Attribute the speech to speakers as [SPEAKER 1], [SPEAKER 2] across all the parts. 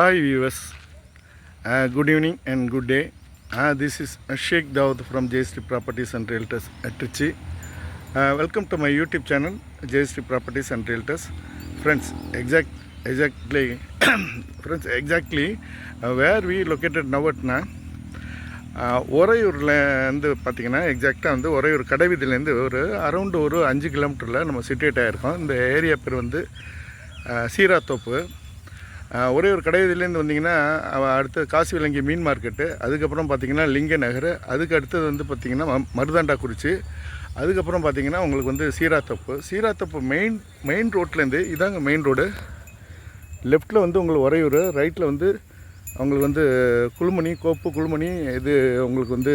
[SPEAKER 1] Hi viewers good evening and good day this is அஷேக் தாவத் from Jayashree properties and realtors Trichy welcome to my YouTube channel Jayashree properties and realtors friends exact exactly friends exactly where we located நவட்னா ஒரையூரில் வந்து பார்த்திங்கன்னா எக்ஸாக்டாக வந்து ஒரையூர் கடைவீதியிலேருந்து ஒரு around ஒரு அஞ்சு கிலோமீட்டரில் நம்ம சிட்டேட் ஆகிருக்கோம் இந்த ஏரியா பேர் வந்து சீராத்தோப்பு ஒரே ஒரு கடையிலேருந்து வந்தீங்கன்னா அடுத்து காசி விலங்கி மீன் மார்க்கெட்டு அதுக்கப்புறம் பார்த்திங்கன்னா லிங்க நகர் அதுக்கு அடுத்தது வந்து பார்த்திங்கன்னா மருதாண்டா குறிச்சி அதுக்கப்புறம் பார்த்திங்கன்னா உங்களுக்கு வந்து சீராத்தப்பு. சீராத்தப்பு மெயின் மெயின் ரோட்லேருந்து இதாங்க மெயின் ரோடு லெஃப்ட்டில் வந்து உங்களுக்கு உறையூர் ரைட்டில் வந்து உங்களுக்கு வந்து குழுமணி கோப்பு குழுமணி இது உங்களுக்கு வந்து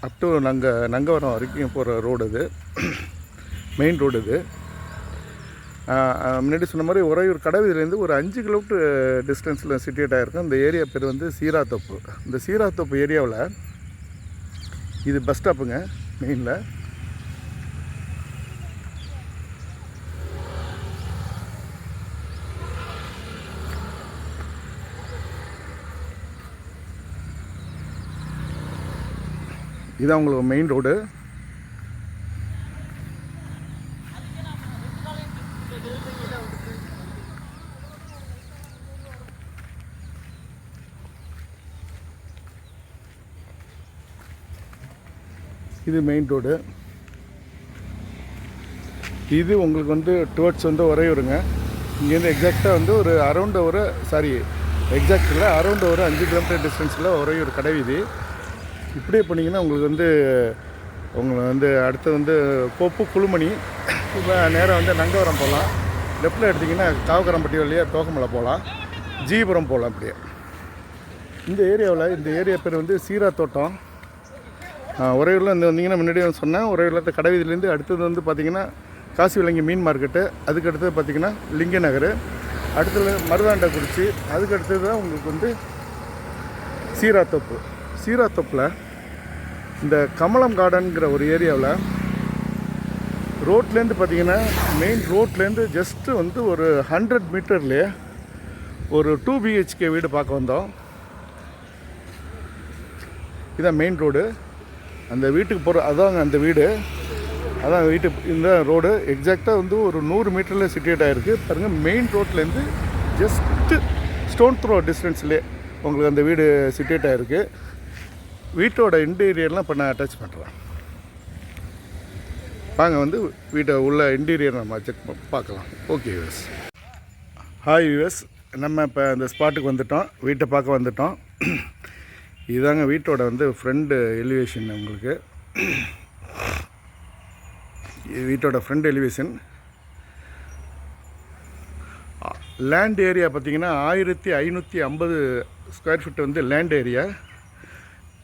[SPEAKER 1] அப் டு நங்க நங்கவரம் வரைக்கும் போகிற ரோடு இது மெயின் ரோடு இது முன்னாடி சொன்ன மாதிரி உறையூர் கடவீதிலேருந்து ஒரு அஞ்சு கிலோமீட்டர் டிஸ்டன்ஸில் சிட்டியேட் ஆகிருக்கும் இந்த ஏரியா பேர் வந்து சீராத்தோப்பு. இந்த சீராத்தோப்பு ஏரியாவில் இது பஸ் ஸ்டாப்புங்க மெயினில் இதான் உங்களுக்கு மெயின் ரோடு இது மெயின் ரோடு இது உங்களுக்கு வந்து டுவர்ட்ஸ் வந்து உறையூருங்க இங்கேருந்து எக்ஸாக்டாக வந்து ஒரு அரௌண்ட் ஒரு சாரி எக்ஸாக்ட் இல்லை அரௌண்ட் ஒரு அஞ்சு கிலோமீட்டர் டிஸ்டன்ஸில் உறையூர் கடைவீதி இப்படியே போனீங்கன்னா உங்களுக்கு வந்து உங்களை வந்து அடுத்து வந்து கோப்பு குழுமணி இப்போ நேராக வந்து நங்கவரம் போகலாம். லெஃப்டில் எடுத்திங்கன்னா காவக்கரம்பட்டி வழியாக தோகமலை போகலாம். ஜீபுரம் போகலாம் அப்படியே. இந்த ஏரியாவில் இந்த ஏரியா பேர் வந்து சீரா தோட்டம் உறையூரில் இந்த வந்தீங்கன்னா முன்னாடி சொன்னேன். உறையூரில் கடைவீதியிலேருந்து அடுத்தது வந்து பார்த்திங்கன்னா காசி விலங்கி மீன் மார்க்கெட்டு அதுக்கு அடுத்தது பார்த்திங்கன்னா லிங்க நகர் அடுத்தது மருதாண்டக்குறிச்சி அதுக்கு அடுத்தது தான் உங்களுக்கு வந்து சீராத்தோப்பு. சீராத்தோப்பில் இந்த கமலம் கார்டன்கிற ஒரு ஏரியாவில் ரோட்லேருந்து பார்த்தீங்கன்னா மெயின் ரோட்லேருந்து ஜஸ்ட்டு வந்து ஒரு ஹண்ட்ரட் மீட்டர்லேயே ஒரு டூ பிஹெச்கே வீடு பார்க்க வந்தோம். இதான் மெயின் ரோடு அந்த வீட்டுக்கு போகிற அதாங்க அந்த வீடு. அதான் வீட்டு இந்த ரோடு. எக்ஸாக்டாக வந்து ஒரு நூறு மீட்டரில் சிட்டியேட் ஆகிருக்கு பாருங்கள் மெயின் ரோட்லேருந்து ஜஸ்ட்டு ஸ்டோன் த்ரோ டிஸ்டன்ஸ்லேயே உங்களுக்கு அந்த வீடு சிட்டியேட் ஆகிருக்கு வீட்டோட இன்டீரியர்லாம் இப்போ நான் அட்டாச் பண்ணுறேன் வாங்க வந்து வீட்டை உள்ள இன்டீரியர் நம்ம செக் பார்க்கலாம். ஓகே யூஎஸ் ஹாய் யூஎஸ் நம்ம இப்போ அந்த ஸ்பாட்டுக்கு வந்துட்டோம். வீட்டை பார்க்க வந்துட்டோம். இதுதாங்க வீட்டோட வந்து ஃப்ரண்ட் எலிவேஷன் உங்களுக்கு. வீட்டோட ஃப்ரண்ட் எலிவேஷன் லேண்ட் ஏரியா பார்த்திங்கன்னா ஆயிரத்தி ஐநூற்றி ஐம்பது ஸ்கொயர் ஃபீட் வந்து லேண்ட் ஏரியா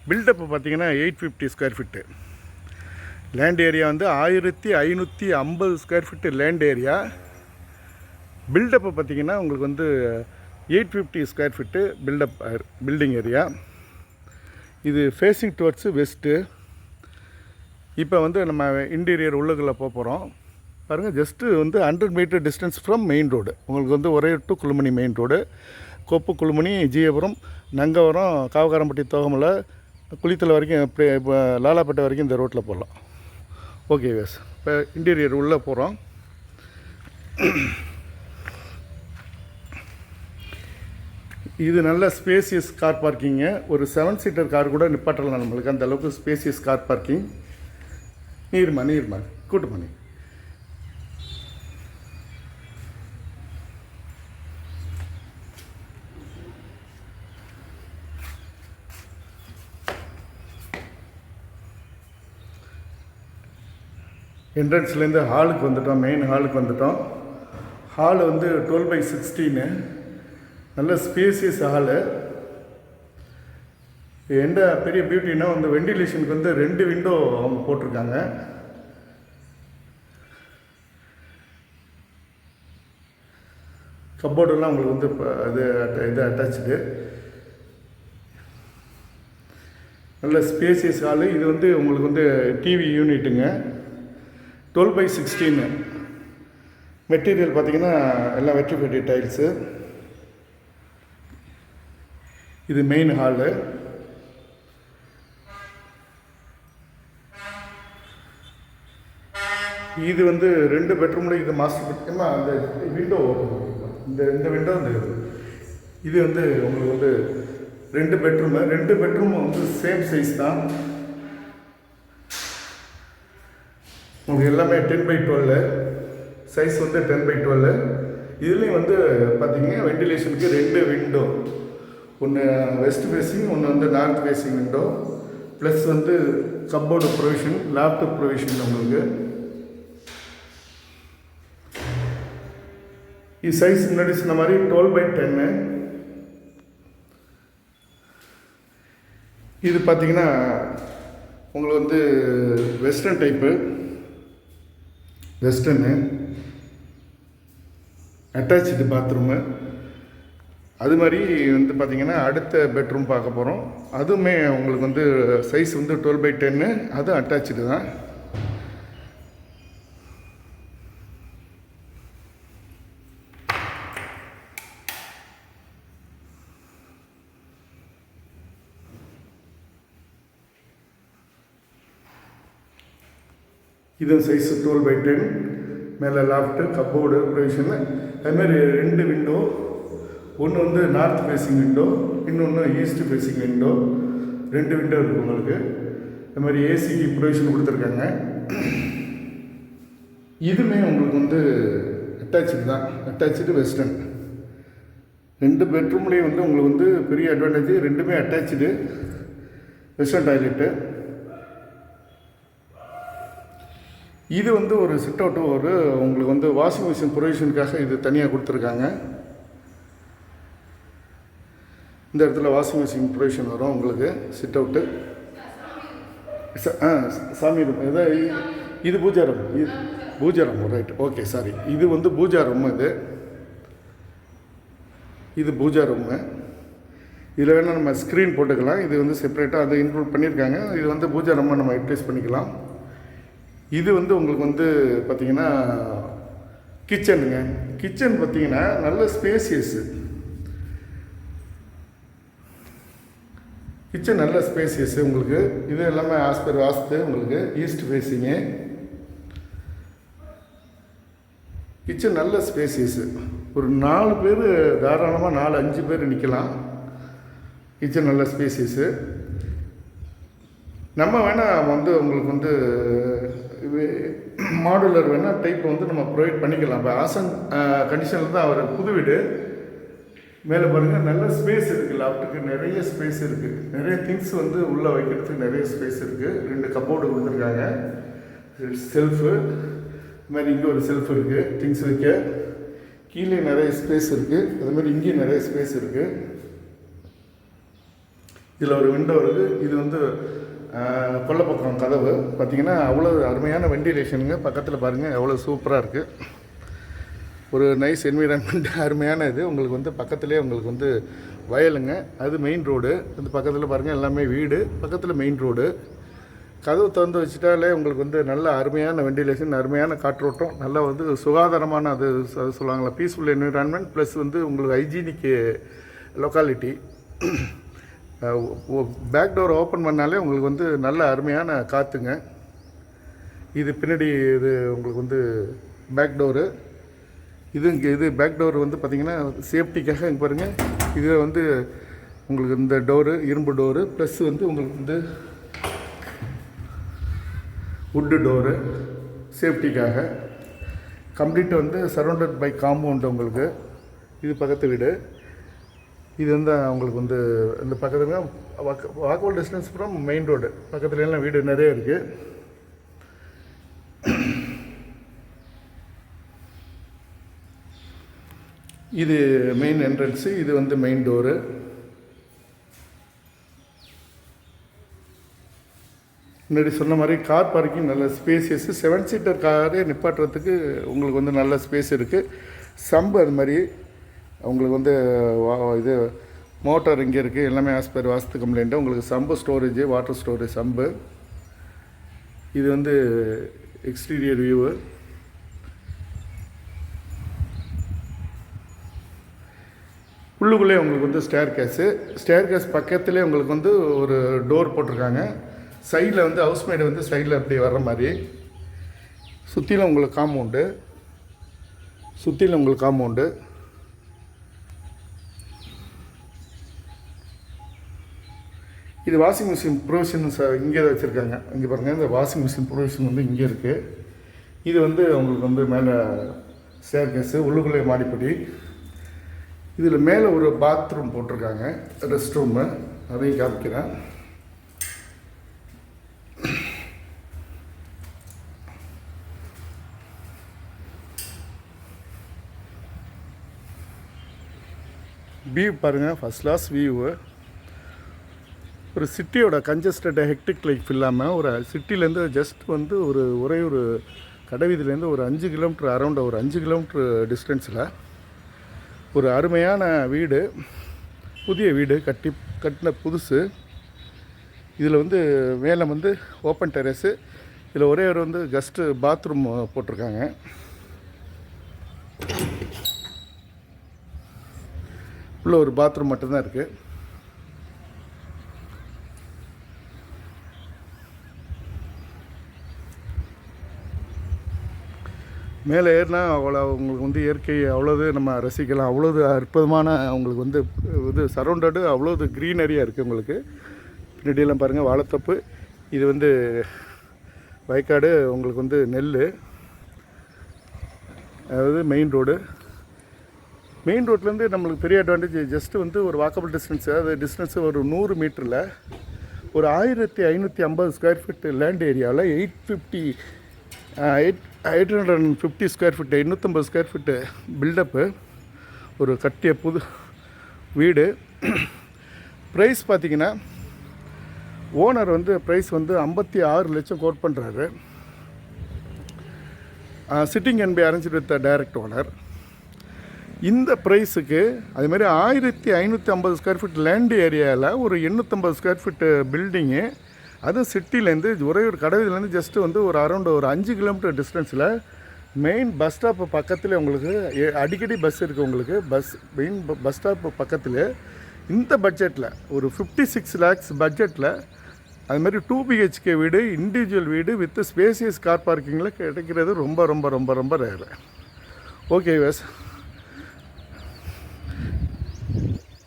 [SPEAKER 1] பில்டப் பார்த்தீங்கன்னா eight fifty square feet land area வந்து ஆயிரத்தி ஐநூற்றி ஐம்பது square feet land area built-up பார்த்தீங்கன்னா உங்களுக்கு வந்து eight fifty square feet built-up building area இது ஃபேஸிங் டுவர்ட்ஸு வெஸ்ட்டு இப்போ வந்து நம்ம இன்டீரியர் உள்ளுக்குள்ளே போக போகிறோம் பாருங்கள் ஜஸ்ட்டு வந்து hundred meter distance from main road உங்களுக்கு வந்து ஒரே to Kulumani main road கொப்பு Kulumani Jeeyapuram Nangavaram Kavakarampatti Thogamalai Kulithalai வரைக்கும் இப்படி இப்போ லாலாப்பேட்டை வரைக்கும் இந்த ரோட்டில் போகலாம் ஓகே வேஸ் இப்போ இன்டீரியர் உள்ளே போகிறோம் இது நல்ல ஸ்பேசியஸ் கார் பார்க்கிங்க ஒரு செவன் சீட்டர் கார் கூட நிப்பாட்டலாம் நம்மளுக்கு. அந்த அளவுக்கு ஸ்பேசியஸ் கார் பார்க்கிங் நீர்மா நீர்மா. கூட்டுமணி என்ட்ரன்ஸ்லேருந்து ஹாலுக்கு வந்துட்டோம். மெயின் ஹாலுக்கு வந்துட்டோம். ஹால் வந்து டுவெல் பை சிக்ஸ்டீனு நல்ல ஸ்பேசியஸ் ஹாலு எந்த பெரிய பியூட்டின்னா வந்து வெண்டிலேஷனுக்கு வந்து ரெண்டு விண்டோ அவங்க போட்டிருக்காங்க. கப்போர்டெல்லாம் உங்களுக்கு வந்து இப்போ இது இது அட்டாச்சு நல்ல ஸ்பேசியஸ் ஹாலு இது வந்து உங்களுக்கு வந்து டிவி யூனிட்டுங்க டுவெல் பை சிக்ஸ்டீனு மெட்டீரியல் பார்த்தீங்கன்னா எல்லாம் வெற்றிப்பேட்டை டைல்ஸு இது மெயின் ஹாலு இது வந்து ரெண்டு பெட்ரூம்ல இது மாஸ்டர் பெட்ரூமா அந்த விண்டோ இந்த இந்த விண்டோ அந்த இது. வந்து உங்களுக்கு வந்து ரெண்டு பெட்ரூமு ரெண்டு பெட்ரூம் வந்து சேம் சைஸ் தான். உங்களுக்கு எல்லாமே டென் பை டுவெல் சைஸ் வந்து டென் பை டுவெல் இதுலேயும் வந்து பார்த்தீங்கன்னா வெண்டிலேஷனுக்கு ரெண்டு விண்டோ ஒன்று வெஸ்ட் ஃபேஸிங் ஒன்று வந்து நார்த் ஃபேஸிங் விண்டோ ப்ளஸ் வந்து கப்போர்டு ப்ரொவிஷன் லேப்டாப் ப்ரொவிஷன் உங்களுக்கு. இது சைஸ் முன்னாடி சொன்ன மாதிரி டுவெல் பை டென்னு இது பார்த்தீங்கன்னா உங்களுக்கு வந்து western type western attach bathroom அது மாதிரி வந்து பார்த்திங்கன்னா அடுத்த பெட்ரூம் பார்க்க போகிறோம் அதுவுமே உங்களுக்கு வந்து சைஸ் வந்து டுவெல் பை டென்னு அதுவும் அட்டாச்சு தான். இது சைஸ் டுவெல் பை டென் மேலே லாஃப்ட்டு கப்போர்டு ப்ரொவிஷன் அதுமாதிரி ரெண்டு விண்டோ ஒன்று வந்து நார்த் ஃபேஸிங் விண்டோ இன்னொன்று ஈஸ்ட் ஃபேஸிங் விண்டோ ரெண்டு விண்டோ இருக்குது உங்களுக்கு. இந்த மாதிரி ஏசிக்கு ப்ரொவிஷன் கொடுத்துருக்காங்க. இதுவுமே உங்களுக்கு வந்து அட்டாச்சு தான். அட்டாச்சு வெஸ்டர்ன் ரெண்டு பெட்ரூம்லேயும் வந்து உங்களுக்கு வந்து பெரிய அட்வான்டேஜ் ரெண்டுமே அட்டாச்சு வெஸ்டர்ன் டாய்லெட்டு இது வந்து ஒரு சிட் அவுட்டு ஒரு உங்களுக்கு வந்து வாஷிங் மிஷின் ப்ரொவிஷனுக்காக இது தனியாக கொடுத்துருக்காங்க. இந்த இடத்துல வாஷிங் மிஷின் ப்ரொவிஷன் வரும் உங்களுக்கு. சிட் அவுட்டு ஆ சாமி ரூம். இது இது பூஜா ரூம். இது pooja room. Right okay sorry இது வந்து பூஜா ரூம் இது. இது பூஜா ரூமு. இதில் வேணால் நம்ம ஸ்க்ரீன் போட்டுக்கலாம். இது வந்து செப்பரேட்டாக அதை இன்க்ளூட் பண்ணியிருக்காங்க. இது வந்து பூஜா ரூமை நம்ம யூட்டிலைஸ் பண்ணிக்கலாம். இது வந்து உங்களுக்கு வந்து பார்த்திங்கன்னா கிச்சனுங்க கிச்சன் பார்த்திங்கன்னா நல்ல ஸ்பேசியஸ்ஸு கிச்சன் நல்ல ஸ்பேசியஸ் உங்களுக்கு இது எல்லாமே ஆஸ்பர் வாஸ்து. உங்களுக்கு ஈஸ்ட் ஃபேஸிங்கு கிச்சன் நல்ல ஸ்பேசியஸு ஒரு நாலு பேர் தாராளமாக நாலு அஞ்சு பேர் நிற்கலாம் கிச்சன் நல்ல ஸ்பேசியஸு நம்ம வேணால் வந்து உங்களுக்கு வந்து மாடுலர் வேணால் டைப் வந்து நம்ம ப்ரொவைட் பண்ணிக்கலாம். இப்போ ஆசன் கண்டிஷனில் தான் அவர் புது வீடு மேலே பாருங்கள் நல்ல ஸ்பேஸ் இருக்குது லாப்ட்டுக்கு நிறைய ஸ்பேஸ் இருக்குது நிறைய திங்ஸ் வந்து உள்ளே வைக்கிறதுக்கு நிறைய ஸ்பேஸ் இருக்குது ரெண்டு கப்போர்டு கொடுத்துருக்காங்க. செல்ஃபு இது மாதிரி இங்கே ஒரு செல்ஃப் இருக்குது திங்ஸ் வைக்க கீழே நிறைய ஸ்பேஸ் இருக்குது அதுமாதிரி இங்கேயும் நிறைய ஸ்பேஸ் இருக்குது இதில் ஒரு விண்டோ இருக்குது இது வந்து ஆஹ், கதவு. பார்த்திங்கன்னா அவ்வளோ அருமையான வெண்டிலேஷனுங்க பக்கத்தில் பாருங்கள் எவ்வளோ சூப்பராக இருக்குது ஒரு நைஸ் என்விரான்மெண்ட் அருமையான இது உங்களுக்கு வந்து பக்கத்துலேயே உங்களுக்கு வந்து வயலுங்க. அது மெயின் ரோடு இந்த பக்கத்தில் பாருங்கள் எல்லாமே வீடு. பக்கத்தில் மெயின் ரோடு கதவு திறந்து வச்சுட்டாலே உங்களுக்கு வந்து நல்ல அருமையான வெண்டிலேஷன் அருமையான காற்றோட்டம் நல்ல வந்து சுகாதாரமான அது அது சொல்லுவாங்களா பீஸ்ஃபுல் என்விரான்மெண்ட் ப்ளஸ் வந்து உங்களுக்கு hygienic locality back door open பண்ணாலே உங்களுக்கு வந்து நல்ல அருமையான காற்றுங்க இது பின்னாடி இது உங்களுக்கு வந்து பேக் டோரு இது இங்கே இது பேக் டோர் வந்து பார்த்திங்கன்னா சேஃப்டிக்காக இங்கே பாருங்கள் இது வந்து உங்களுக்கு இந்த டோரு இரும்பு டோரு ப்ளஸ் வந்து உங்களுக்கு வந்து வுட்டு டோரு சேஃப்டிக்காக கம்ப்ளீட்டாக வந்து சரௌண்டட் பை காம்பவுண்டு உங்களுக்கு. இது பக்கத்து வீடு. இது வந்து உங்களுக்கு வந்து இந்த பக்கத்துல walkable distance from main road பக்கத்துல எல்லாம் வீடு நிறைய இருக்குது இது மெயின் என்ட்ரன்ஸு இது வந்து மெயின் டோரு முன்னாடி சொன்ன மாதிரி கார் பார்க்கிங் நல்ல ஸ்பேசியஸ் செவன் சீட்டர் காரே நிப்பாட்டுறதுக்கு உங்களுக்கு வந்து நல்ல ஸ்பேஸ் இருக்குது சம்பு அது மாதிரி உங்களுக்கு வந்து வா- இது மோட்டார் இங்கே இருக்குது எல்லாமே ஆஸ் பர் வாஸ்து கம்ப்ளைண்ட்டு உங்களுக்கு sump storage water storage sump. இது வந்து எக்ஸ்டீரியர் வியூவு உள்ளுக்குள்ளே உங்களுக்கு வந்து ஸ்டேர் கேஸு ஸ்டேர் கேஸ் பக்கத்துலேயே உங்களுக்கு வந்து ஒரு டோர் போட்டிருக்காங்க. சைடில் வந்து ஹவுஸ் மேடு வந்து சைடில் அப்படி வர்ற மாதிரி. சுற்றிலும் உங்களுக்கு காம்பவுண்டு சுற்றிலும் உங்களுக்கு காம்பவுண்டு இது வாஷிங் மிஷின் ப்ரொவிஷன் இங்கே வச்சுருக்காங்க. இங்கே பாருங்கள் இந்த வாஷிங் மிஷின் ப்ரொவிஷன் வந்து இங்கே இருக்குது இது வந்து உங்களுக்கு வந்து மேலே ஸ்டேர் கேஸு உள்ளுக்குள்ளே மாடிப்படி. இதில் மேலே ஒரு பாத்ரூம் போட்டிருக்காங்க ரெஸ்ட் ரூமு அதையும் காமிக்கிறேன். வியூ பாருங்கள் ஃபஸ்ட் கிளாஸ் வியூவு ஒரு சிட்டியோட கன்ஜஸ்டட் ஹெக்டிக் லைஃப் இல்லாமல் ஒரு சிட்டிலேருந்து ஜஸ்ட் வந்து ஒரு ஒரே ஒரு கடைவீதியிலேருந்து ஒரு அஞ்சு கிலோமீட்டர் அரௌண்ட் ஒரு அஞ்சு கிலோமீட்டர் டிஸ்டன்ஸில் ஒரு அருமையான வீடு புதிய வீடு கட்டி கட்டின புதுசு. இதில் வந்து மேலே வந்து ஓப்பன் டெரஸு. இதில் ஒரே ஒரு வந்து கஸ்ட்டு பாத்ரூம் போட்டிருக்காங்க. உள்ள ஒரு பாத்ரூம் மட்டும்தான் இருக்குது மேலே ஏறினா அவ்வளோ உங்களுக்கு வந்து இயற்கை அவ்வளோது நம்ம ரசிக்கலாம். அவ்வளோது அற்புதமான உங்களுக்கு வந்து இது சரௌண்டடு அவ்வளோது க்ரீனரியாக இருக்குது உங்களுக்கு. பின்னாடியெல்லாம் பாருங்கள் வாழைத்தப்பு. இது வந்து வயக்காடு உங்களுக்கு வந்து நெல் அதாவது மெயின் ரோடு மெயின் ரோட்லேருந்து நம்மளுக்கு பெரிய அட்வான்டேஜ் ஜஸ்ட்டு வந்து ஒரு வாக்கபிள் டிஸ்டன்ஸ் அதாவது டிஸ்டன்ஸ் ஒரு நூறு மீட்டரில் ஒரு ஆயிரத்தி ஐநூற்றி ஐம்பது ஸ்கொயர் ஃபீட் லேண்ட் ஏரியாவில் eight fifty eight eight hundred and fifty square feet எண்ணூற்றம்பது square feet built up ஒரு கட்டிய புது வீடு. ப்ரைஸ் பார்த்திங்கன்னா ஓனர் வந்து ப்ரைஸ் வந்து ஐம்பத்தி ஆறு லட்சம் கோட் பண்ணுறாரு sitting can be arrange with direct owner இந்த ப்ரைஸுக்கு அதுமாதிரி ஆயிரத்தி ஐநூற்றி ஐம்பது ஸ்கொயர் ஃபீட் லேண்ட் ஏரியாவில் ஒரு எண்ணூற்றம்பது ஸ்கொயர் ஃபீட்டு பில்டிங்கு அதுவும் சிட்டிலேருந்து ஒரே ஒரு கடைவிலேருந்து ஜஸ்ட்டு வந்து ஒரு அரௌண்ட் ஒரு அஞ்சு கிலோமீட்டர் டிஸ்டன்ஸில் மெயின் பஸ் ஸ்டாப்பு பக்கத்தில் உங்களுக்கு அடிக்கடி பஸ் இருக்குது உங்களுக்கு. பஸ் மெயின் பஸ் ஸ்டாப்பு பக்கத்தில் இந்த பட்ஜெட்டில் ஒரு ஃபிஃப்டி சிக்ஸ் லேக்ஸ் பட்ஜெட்டில் அது மாதிரி டூ பிஹெச்கே வீடு இண்டிவிஜுவல் வீடு வித் ஸ்பேசியஸ் கார் பார்க்கிங்கில் கிடைக்கிறது ரொம்ப ரொம்ப ரொம்ப ரொம்ப rare okay ways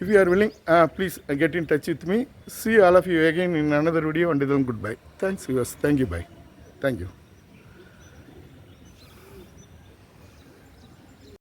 [SPEAKER 1] If you are willing, uh, please get in touch with me. See all of you again in another video. Until then, goodbye. Thanks, viewers. Thank you. Bye. Thank you.